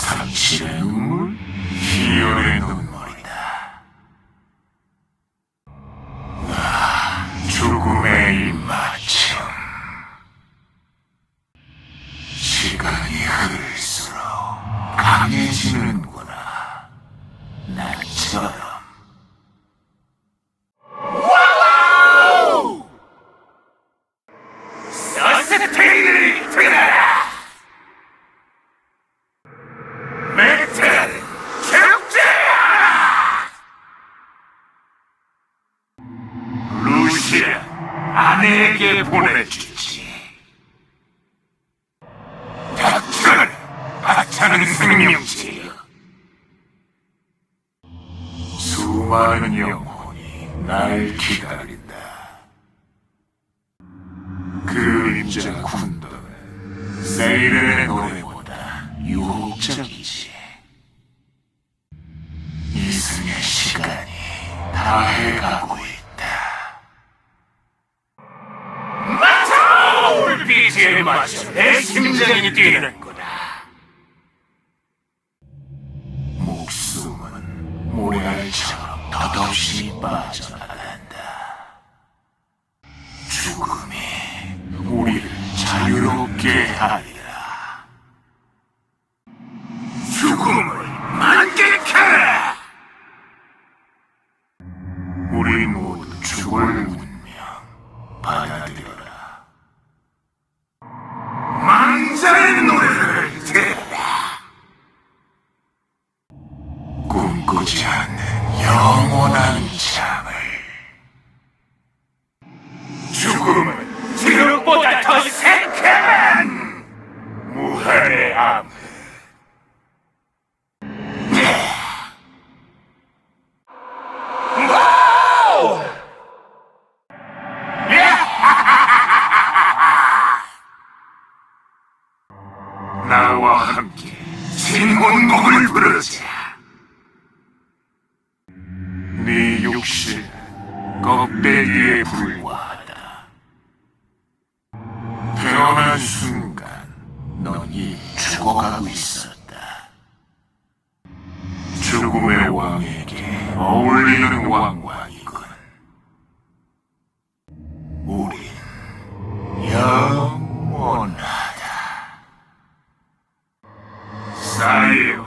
당신의 눈물, 희열의 눈물이다. 아, 죽음의 입맞춤. 시간이 흐를수록 강해지는구나. 나처럼. 생명체여. 수많은 영혼이 날 기다린다. 그림자 군도는 세이렌의 노래보다 유혹적이지. 이승의 시간이 다 해가고 있다. 맞아! 불빛에 맞춰 내 심장이 뛰는구 모래알처럼 덧없이 빠져나간다. 죽음이 우리를 자유롭게 하리라. 죽음을 만끽해라! 우리 모두 죽을 운명 받아들여라. 망자의 노래를 들어라. 꿈꾸지 않는 잠을. 죽음은 지옥보다 더 새카만 무한의 암. 나와 함께 진혼곡을 부르자. 껍데기에 불과하다. 태어난 순간 넌이 죽어가고 있었다. 죽음의 왕에게 어울리는 왕관이군. 우린 영원하다. 사이오,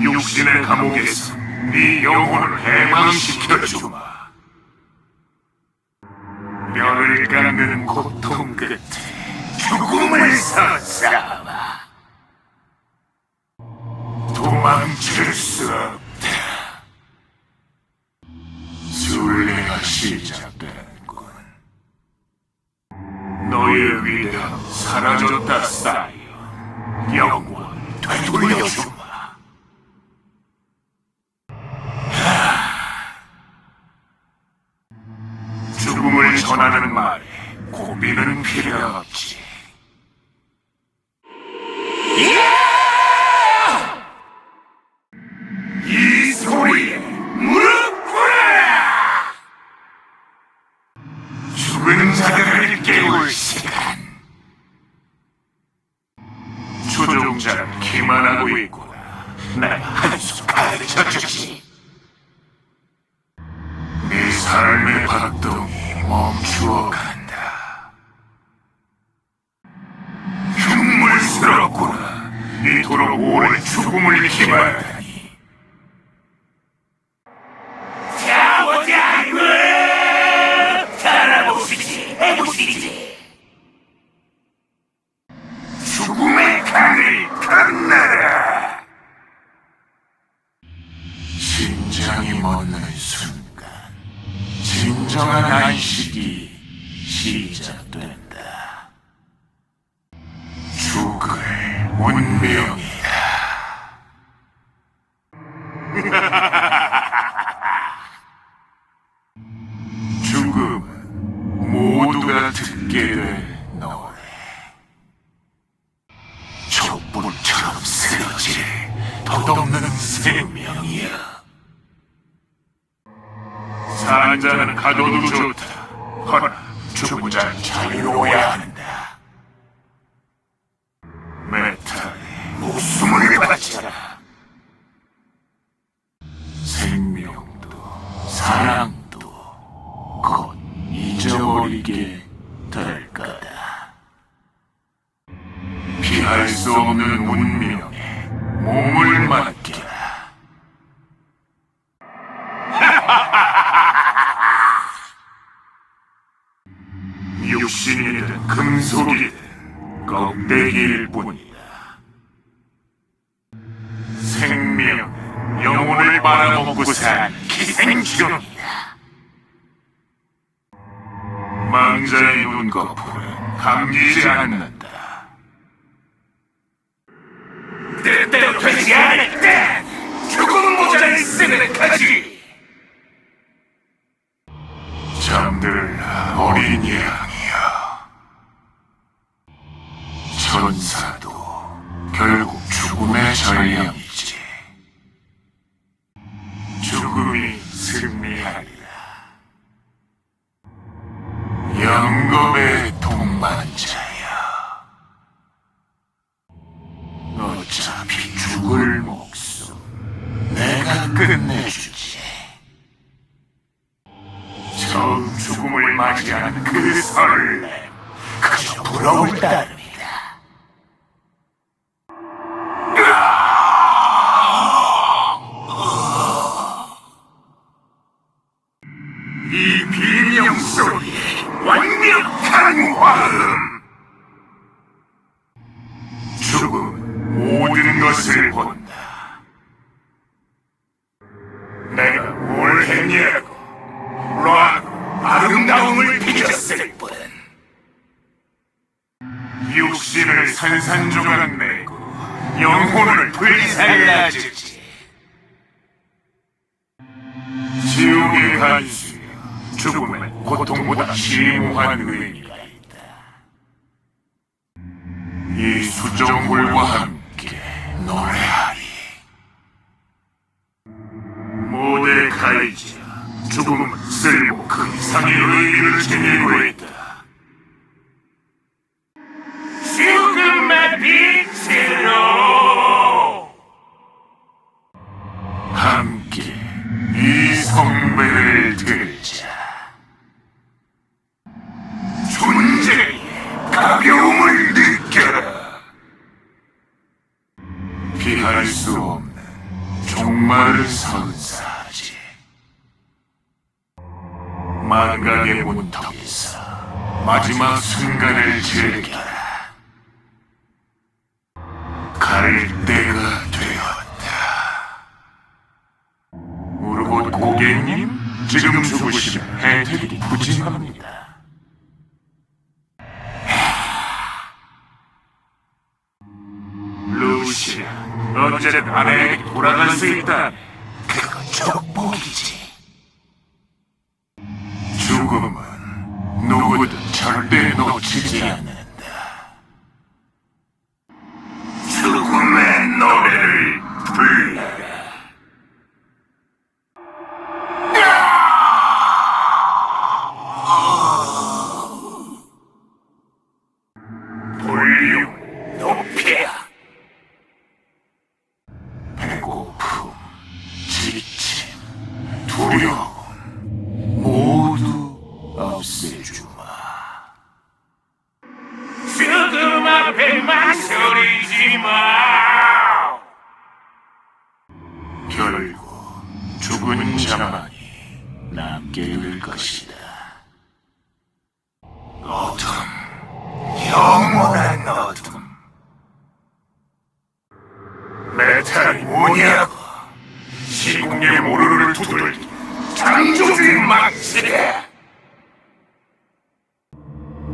육신의 감옥에서 네 영혼을 해방시켜주마. 도망칠 수 없다. 순례가 시작되는군. 너의 위대함 사라졌다, 사이오. 영원 되돌려주마. 죽음을 전하는 말에 고비는 필요 없지. 이 이토록 오랜 죽음을 기만하다니. 자보자, 달아보시지, 해보시지. 죽음의 강을 건너라. 심장이 멎는 순간 진정한 안식이 시작된다. 운명이다. 죽음은 모두가 듣게 될 노래. 촛불처럼 쓰러질 덧없는 생명이야. 사는 자는 가둬도 좋다. 허나 죽은 자는 자유로워야 한다. 금속이든 껍데기일 뿐이다. 생명, 영혼을 말아먹고 산 기생충이다. 망자의 눈꺼풀은 감기지 않는다. 때때로 되지 않을 때 죽음 모자를 쓰는 가지. 어차피 죽을 목숨 내가 끝내주지. 처음 죽음을 맞이하는 그 설렘 그저 부러울 따름이다. 이 비명 소리 완벽한 화음 산산조각 내고 영혼을 불살라주지. 지옥의 간수여 죽음은 고통보다 심오한 의미 성배를 들자. 존재의 가벼움을 느껴라. 피할 수 없는 종말을 선사하지. 만강의 문턱에서 마지막 순간을 즐겨라 고객님 지금 죽으시면 혜택이 부진합니다 루시아, 어쨌든 아내에게 돌아갈 수 있다. 그건 축복이지. 죽음은 누구든 절대 놓치지 않는다. 죽음의 노래를 불러라. 앞에 망설이지 마. 결국 죽은 자만이 남게 될 것이다.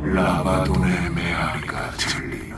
라바돈의 메아리가 들리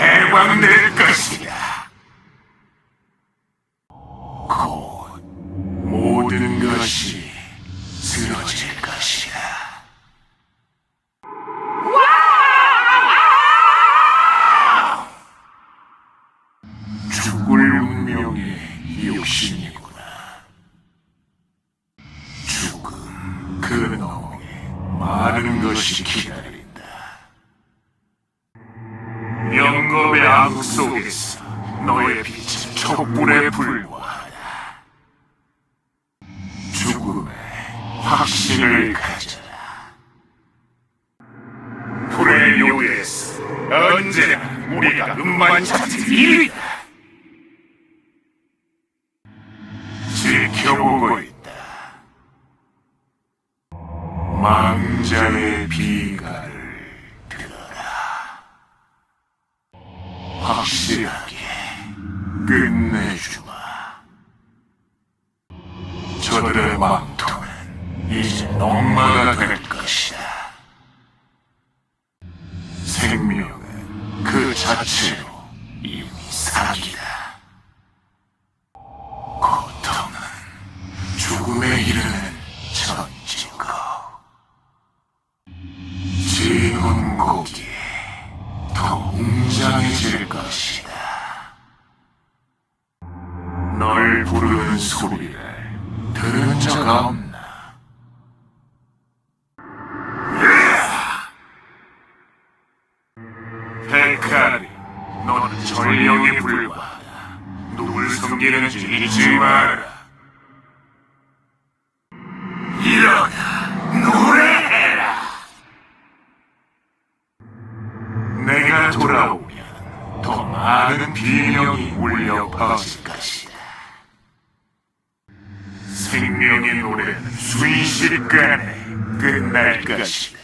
해방될 것이다. 암흑 속에서 너의 빛은 촛불에 불과하다. 죽음의 확신을 가져라. 불의 요리에서 언제나 우리가 음만 찾을 일이다. 지켜보고 있다. 망자의 비가를 들어라. 확실하게 끝내주마. 저들의 망통은 이제 농마가 될 것이다. 생명은 그 자체로 이미 사기다. 고통은 죽음에 이르는 섬기는지 잊지 마라. 일어나, 노래해라. 내가 돌아오면 더 많은 비명이 울려 퍼질 것이다. 생명의 노래는 순식간에 끝날 것이다.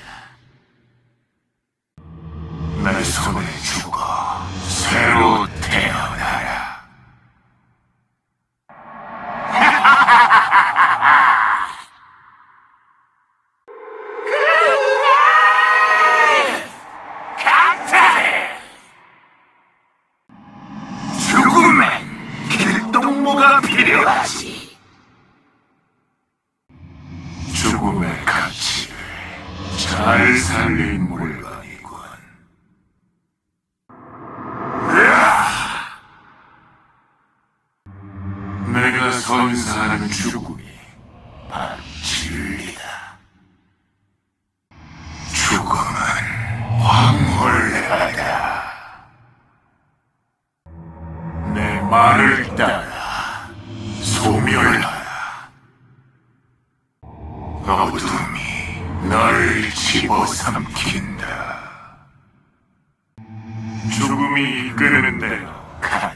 내 손에 죽어 새로 태 선사하는 죽음이 바로 진리다. 죽음은 황홀하다. 내 말을 따라 소멸하라. 어둠이 널 집어삼킨다. 죽음이 이끄는 대로 가